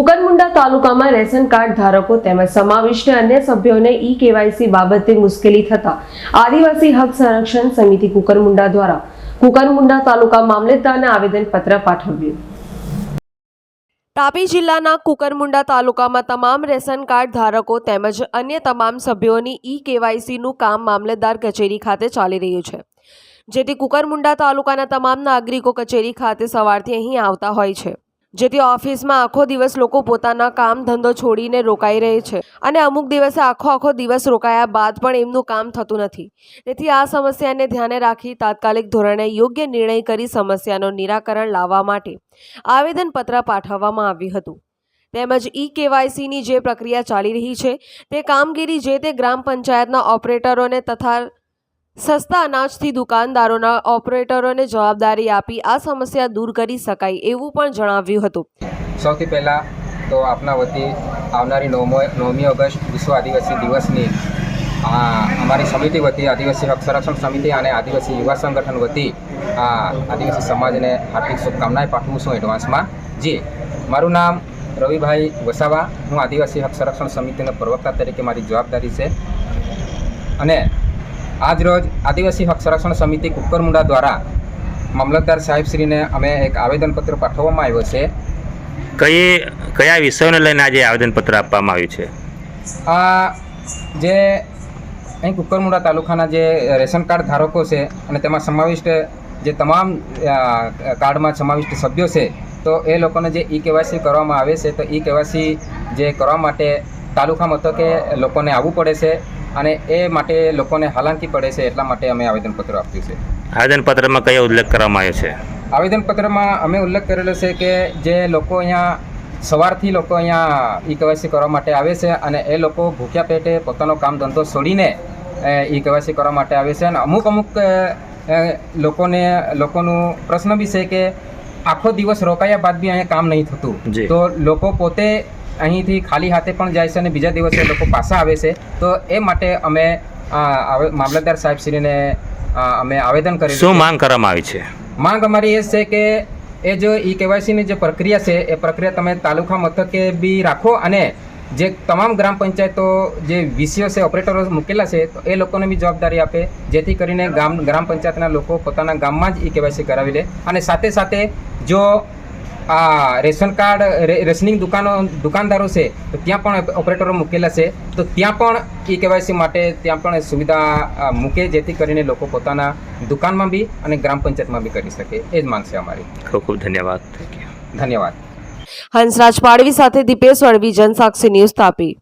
કુકરમુંડા તાલુકામાં ration card ધારકો તેમજ સમાવિષ્ટ અન્ય સભ્યોને ઈ કેવાયસી બાબતે મુશ્કેલી થતા આદિવાસી હક સંરક્ષણ સમિતિ કુકરમુંડા દ્વારા કુકરમુંડા તાલુકા મામલેદારને આવેદનપત્ર પાઠવ્યું. તાપી જિલ્લાના કુકરમુંડા તાલુકામાં તમામ રેશન કાર્ડ ધારકો તેમજ અન્ય તમામ સભ્યોની ઈ કેવાયસીનું કામ મામલતદાર કચેરી ખાતે ચાલી રહ્યું છે. જેથી કુકરમુંડા તાલુકાના તમામ નાગરિકો કચેરી ખાતે સવારથી અહીં આવતા હોય છે. જેથી ઓફિસમાં આખો દિવસ લોકો પોતાના કામ ધંધો છોડીને રોકાઈ રહે છે. અને અમુક દિવસે આખો આખો દિવસ રોકાયા બાદ પણ એમનું કામ થતું નથી. તેથી આ સમસ્યાને ધ્યાને રાખી તાત્કાલિક ધોરણે યોગ્ય નિર્ણય કરી સમસ્યાનું નિરાકરણ લાવવા માટે આવેદનપત્ર પાઠવવામાં આવ્યું હતું. તેમજ ઈ કેવાયસીની જે પ્રક્રિયા ચાલી રહી છે, તે કામગીરી જે તે ગ્રામ પંચાયતના ઓપરેટરોને તથા સસ્તા અનાજથી દુકાનદારોના ઓપરેટરોને જવાબદારી આપી આ સમસ્યા દૂર કરી શકાય એવું પણ જણાવ્યું હતું. સૌથી પહેલાં તો આપના વતી આવનારી નવમો નવમી ઓગસ્ટ વિશ્વ આદિવાસી દિવસની અમારી સમિતિ વતી, આદિવાસી હક સંરક્ષણ સમિતિ અને આદિવાસી યુવા સંગઠન વતી આદિવાસી સમાજને હાર્દિક શુભકામનાએ પાઠવું છું એડવાન્સમાં. જી, મારું નામ રવિભાઈ વસાવા. હું આદિવાસી હક સંરક્ષણ સમિતિના પ્રવક્તા તરીકે મારી જવાબદારી છે. અને આજ રોજ આદિવાસી હક સંરક્ષણ સમિતિ કુકરમુંડા દ્વારા મામલતદાર સાહેબશ્રીને અમે એક આવેદનપત્ર પાઠવવામાં આવ્યો છે. કઈ કયા વિષયોને લઈને આજે આવેદનપત્ર આપવામાં આવ્યું છે? આ જે અહીં કુકરમુંડા તાલુકાના જે રેશન કાર્ડ ધારકો છે અને તેમાં સમાવિષ્ટ જે તમામ કાર્ડમાં સમાવિષ્ટ સભ્યો છે તો એ લોકોને જે ઈ કેવાયસી કરવામાં આવે છે તો ઈ કેવાયસી જે કરવા માટે તાલુકા મથકે લોકોને આવવું પડે છે. અને એ માટે લોકોને હાલાકી પડે છે એટલા માટે અમે આવેદનપત્ર આપ્યું છે. આવેદનપત્રમાં કયો ઉલ્લેખ કરવામાં આવ્યો છે? આવેદનપત્રમાં અમે ઉલ્લેખ કરેલો છે કે જે લોકો અહીંયા સવારથી લોકો અહીંયા ઈ કેવાયસી કરવા માટે આવે છે અને એ લોકો ભૂખ્યા પેટે પોતાનો કામ ધંધો છોડીને ઈ કેવાયસી કરવા માટે આવે છે અને અમુક અમુક લોકોને લોકોનું પ્રશ્ન બી છે કે આખો દિવસ રોકાયા બાદ બી અહીંયા કામ નહીં થતું. તો લોકો પોતે અહીંથી ખાલી હાથે પણ જાય છે અને બીજા દિવસે લોકો પાછા આવે છે. તો એ માટે અમે મામલતદાર સાહેબશ્રીને અમે આવેદન કરી શું માંગ કરવામાં આવી છે? માંગ અમારી એ છે કે એ જો ઈ કેવાયસીની જે પ્રક્રિયા છે એ પ્રક્રિયા તમે તાલુકા મથકે બી રાખો અને જે તમામ ગ્રામ પંચાયતો જે વીસીઓ છે ઓપરેટરો મૂકેલા છે તો એ લોકોને બી જવાબદારી આપે જેથી કરીને ગામ ગ્રામ પંચાયતના લોકો પોતાના ગામમાં જ ઈ કેવાયસી કરાવી લે. અને સાથે સાથે જો આ રેશન કાર્ડ રે- રેશનિંગ દુકાનો દુકાનદારો છે તો ત્યાં પણ ઓપરેટરો મૂકેલા છે. તો ત્યાં પણ ઈ કેવાયસી માટે ત્યાં પણ સુવિધા મૂકે જેથી કરીને લોકો પોતાના દુકાનમાં બી અને ગ્રામ પંચાયતમાં બી કરી શકે. એ જ માંગ છે અમારી. ખૂબ ખૂબ ધન્યવાદ. ધન્યવાદ. હંસરાજ પાડવી સાથે દીપેશ વડવી જનસાક્ષી ન્યૂઝ તાપી.